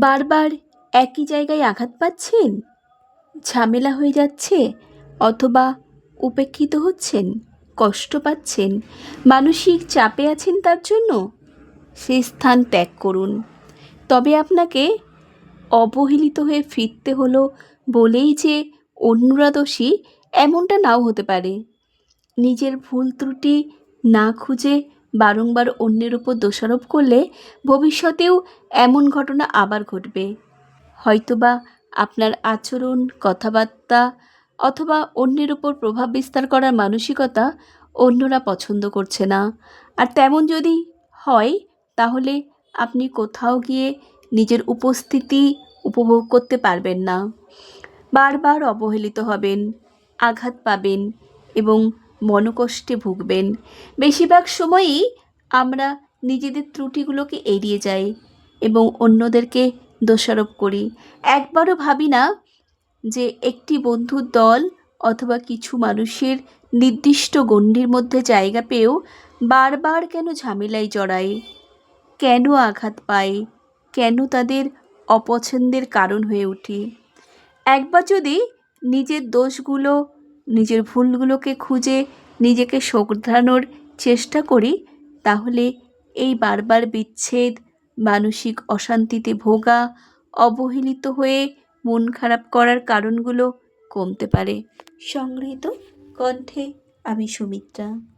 বারবার একই জায়গায় আঘাত পাচ্ছেন? ঝামেলা হয়ে যাচ্ছে অথবা উপেক্ষিত হচ্ছেন? কষ্ট পাচ্ছেন? মানসিক চাপে আছেন তার জন্য? সেই স্থান ত্যাগ করুন। তবে আপনাকে অবহেলিত হয়ে ফিরতে হলো বলেই যে অন্যরা দোষী এমনটা নাও হতে পারে। নিজের ভুল ত্রুটি না খুঁজে বারংবার অন্যের উপর দোষারোপ করলে ভবিষ্যতেও এমন ঘটনা আবার ঘটবে। হয়তোবা আপনার আচরণ, কথাবার্তা অথবা অন্যের উপর প্রভাব বিস্তার করার মানসিকতা অন্যরা পছন্দ করছে না। আর তেমন যদি হয়, তাহলে আপনি কোথাও গিয়ে নিজের উপস্থিতি উপভোগ করতে পারবেন না। বারবার অবহেলিত হবেন, আঘাত পাবেন এবং মনকষ্টে ভুগবেন। বেশিরভাগ সময়ই আমরা নিজেদের ত্রুটিগুলোকে এড়িয়ে যাই এবং অন্যদেরকে দোষারোপ করি। একবারও ভাবি না যে একটি বন্ধুর দল অথবা কিছু মানুষের নির্দিষ্ট গণ্ডির মধ্যে জায়গা পেয়েও বারবার কেন ঝামেলায় জড়াই? কেন আঘাত পাই? কেন তাদের অপছন্দের কারণ হয়ে উঠি? একবার যদি নিজের দোষগুলো নিজের ভুলগুলোকে খুঁজে নিজেকে শোধরানোর চেষ্টা করি, তাহলে এই বারবার বিচ্ছেদ, মানসিক অশান্তিতে ভোগা, অবহেলিত হয়ে মন খারাপ করার কারণগুলো কমতে পারে। সংগৃহীত কণ্ঠে আমি সুমিত্রা।